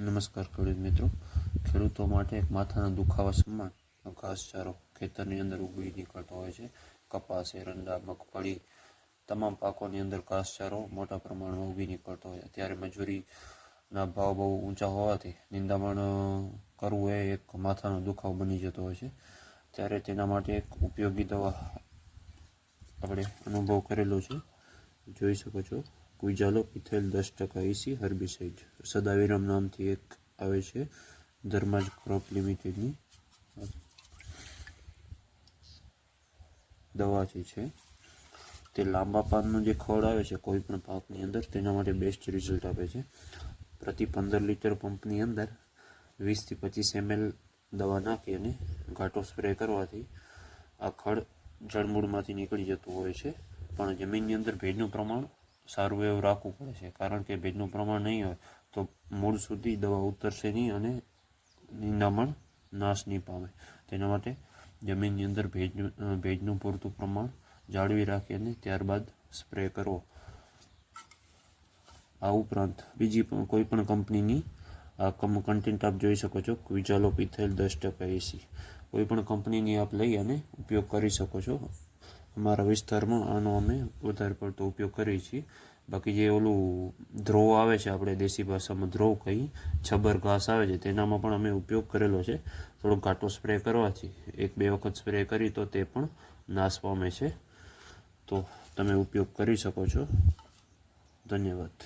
નમસ્કાર ખેડૂત મિત્રો. ખેડૂતો માટે એક માથાના દુખાવા સમાન ઘાસચારો ખેતરની અંદર ઉગી નીકળતો હોય છે. કપાસ, એરંડા, મગફળી તમામ પાકોની અંદર ઘાસચારો મોટા પ્રમાણમાં ઉગી નીકળતો હોય. છે ત્યારે મજૂરીના ભાવ બહુ ઊંચા હોવાથી નિંદામણ કરવું એ એક માથાનો દુખાવો બની જતો હોય છે. ત્યારે તેના માટે એક ઉપયોગી દવા આપણે અનુભવ કરેલો છે. જોઈ શકો છો. કુઈજાલો પિથેલ દસ ટકા એસી, હર્બિસાઇડ. સદાવિરામ નામથી એક આવે છે, ધર્માજ ક્રોપ લિમિટેડની. દવા જે છે, તે લાંબા પાનનો જે ખોળ આવે છે, કોઈ પણ પાકની અંદર, તેના માટે બેસ્ટ રિઝલ્ટ આપે છે. પ્રતિ પંદર લીટર પંપની અંદર વીસથી પચીસ એમએલ દવા નાખી અને ઘાટો સ્પ્રે કરવાથી આ ખડ જળમૂળમાંથી નીકળી જતું હોય છે. પણ જમીનની અંદર ભેજનું પ્રમાણ સારું એવું રાખવું પડે છે. કારણ કે ભેજનું પ્રમાણ નહીં હોય તો મૂળ સુધી દવા ઉતરશે નહીં અને નિંદામણ નાશ નહીં પામે. તેના માટે જમીનની અંદર ભેજનું ભેજનું પૂરતું પ્રમાણ જાળવી રાખી અને ત્યારબાદ સ્પ્રે કરવો. આ ઉપરાંત બીજી કોઈ પણ કંપનીની, આ કન્ટેન્ટ આપ જોઈ શકો છો. ક્વિજાલો પિથેલ દસ ટકા એસી. કોઈ પણ કંપનીની આપ લઈ અને ઉપયોગ કરી શકો છો. અમારા વિસ્તારમાં આનો અમે વધારે પડતો ઉપયોગ કરીએ છીએ. બાકી જે ઓલું ધ્રોવ આવે છે આપણે દેશી ભાષામાં ધ્રોવ કહી છબર ઘાસ આવે છે, તેનામાં પણ અમે ઉપયોગ કરેલો છે. થોડોક ઘાટો સ્પ્રે કરવાથી એક બે વખત સ્પ્રે કરી તો તે પણ નાશ પામે છે. તો તમે ઉપયોગ કરી શકો છો. ધન્યવાદ.